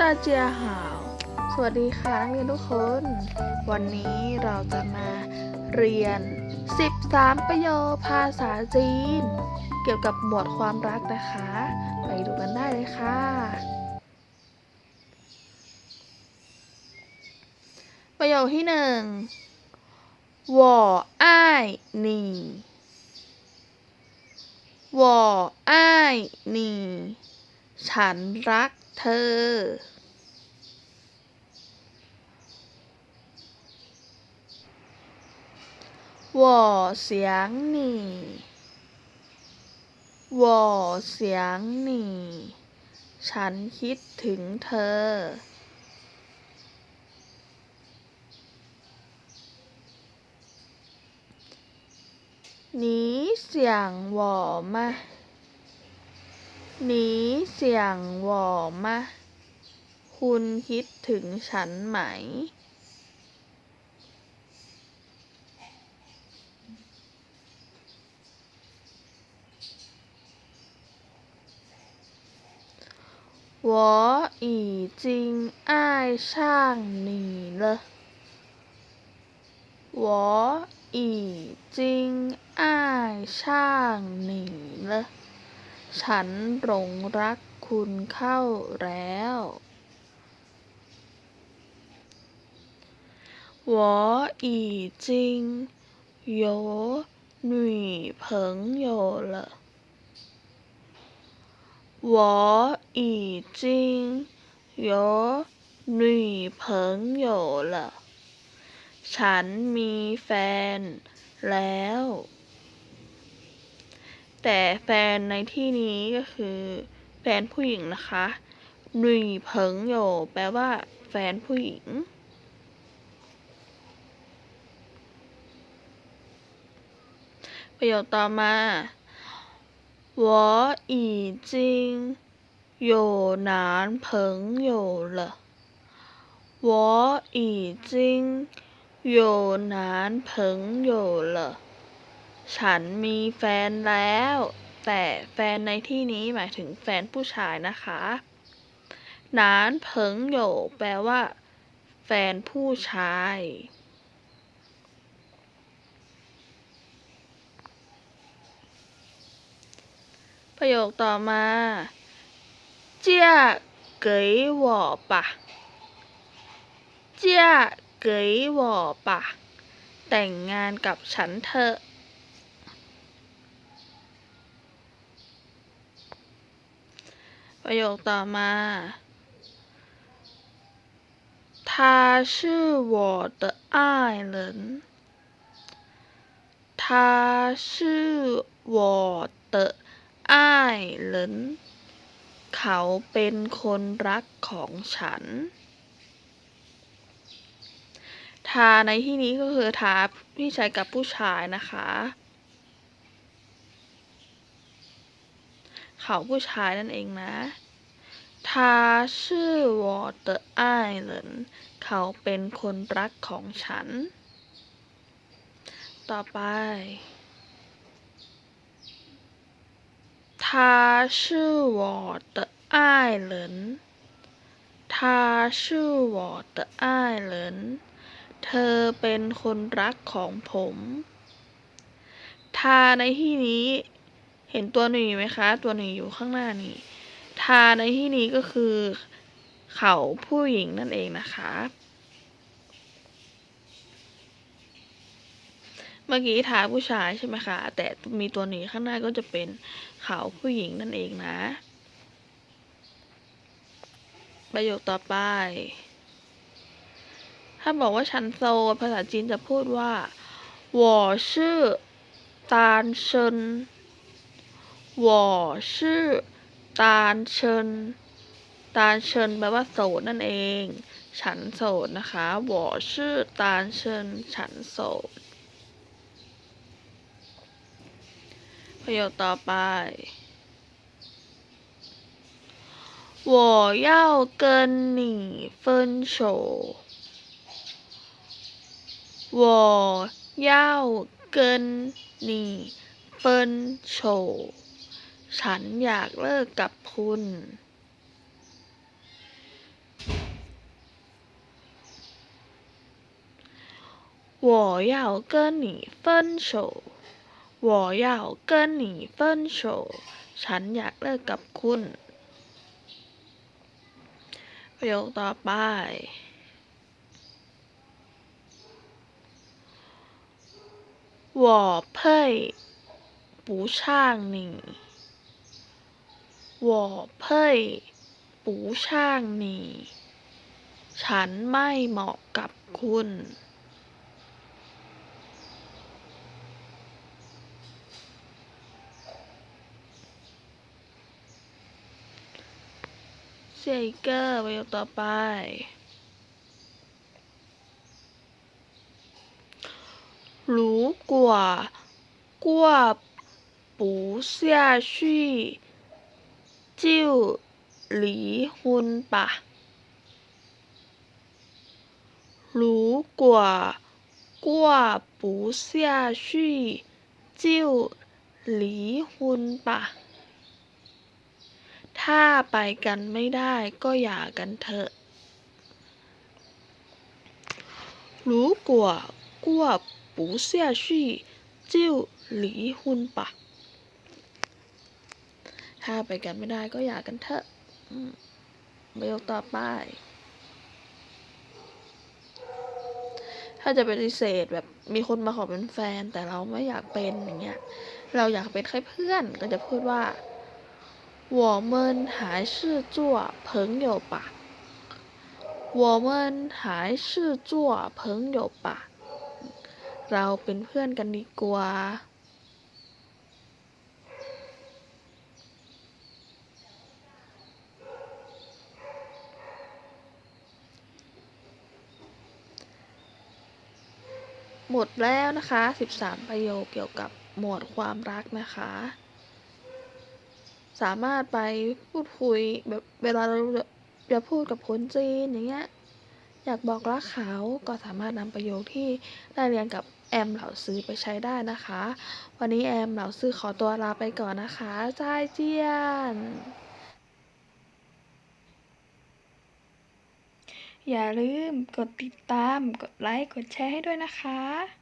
ตาเจียหาว สวัสดีค่ะนักเรียนทุกคน วันนี้เราจะมาเรียน 13 ประโยคภาษาจีน เกี่ยวกับหมวดความรักนะคะ ไปดูกันได้เลยค่ะ ประโยคที่หนึ่ง我爱你我爱你ฉันรัก เธอ วอเสียงหนี่วอเสียงหนี่ ฉันคิดถึงเธอ หนีเสียงวอมา 你想我吗你想我吗คุณคิดถึงฉันไหม 我已经爱上你了。我已经爱上你了。 ฉันหลงรักคุณเข้าแล้ว 我已经有女朋友了。我已经有女朋友了 ฉันมีแฟนแล้ว แต่แฟนในที่นี้ก็คือแฟนผู้หญิงนะคะหนุ่ยเผิงโยแปลว่าแฟนผู้หญิง ประโยคต่อมา我已经有男朋友了。我已经有男朋友了。 ฉันมีแฟนแล้ว แต่แฟนในที่นี้หมายถึงแฟนผู้ชายนะคะนานเพิงโยแปลว่า แฟนผู้ชาย ประโยคต่อมา เจ้าเก๋วอปะ เจ้าเก๋วอปะ แต่งงานกับฉันเถอะ ประโยคต่อมา他是我的爱人他是我的爱人เขาเป็นคนรักของฉัน ทาในที่นี้ก็คือทาที่ใช้กับผู้ชายนะคะ เขาผู้ชายนั่นเองนะ 他是我的爱人เขาเป็นคนรักของฉัน ต่อไป他是我的爱人他是我的爱人เธอเป็นคนรักของผม ทาในที่นี้ เห็นตัวหนึ่งไหมคะ ตัวหนึ่งอยู่ข้างหน้านี่ ทาในที่นี้ก็คือ เขาผู้หญิงนั่นเองนะคะ เมื่อกี้ทาผู้ชายใช่ไหมคะ แต่มีตัวหนีข้างหน้าก็จะเป็นเขาผู้หญิงนั่นเองนะ ประโยคต่อไป ถ้าบอกว่าฉันโสดภาษาจีนจะพูดว่า我是单身我是 单身单身แปลว่าโสดนั่นเอง ฉันโสดนะคะ我是单身ฉันโสด ประโยคต่อไป我要跟你分手我要跟你分手 ฉันอยากเลิกกับคุณ我要跟你分手我要跟你分手ฉันอยากเลิกกับคุณ ประโยคต่อไป我配不上你我เพ่ยปูช่างนีฉันไม่เหมาะกับคุณเซเกอร์ปต่อไป รู้กว่ากัปูเสี จิ้ว หลีฮุนป่ะรู้กว่ากว่จิ้ว หลีฮุถ้าไปกันไม่ได้ก็อย่ากันเถอะรู้กว่ากลัวปูเสียชี่จิ้ว หลี ถ้าไปกันไม่ได้ก็หย่ากันเถอะอืมประโยคต่อไป ถ้าจะปฏิเสธแบบมีคนมาขอเป็นแฟน แต่เราไม่อยากเป็นอย่างเงี้ย เราอยากเป็นแค่เพื่อนก็จะพูดว่า我们还是做朋友吧我们还是做朋友吧เราเป็นเพื่อนกันดีกว่า หมดแล้วนะคะ 13 ประโยคเกี่ยวกับหมวดความรักนะคะ สามารถไปพูดคุยแบบเวลาเราจะพูดกับคนจีนอย่างเงี้ย อยากบอกรักเขาก็สามารถนำประโยคที่ได้เรียนกับแอมเหล่าซื้อไปใช้ได้นะคะ วันนี้แอมเหล่าซื้อขอตัวลาไปก่อนนะคะจ้ายเจียน อย่าลืมกดติดตาม กดไลค์ กดแชร์ให้ด้วยนะคะ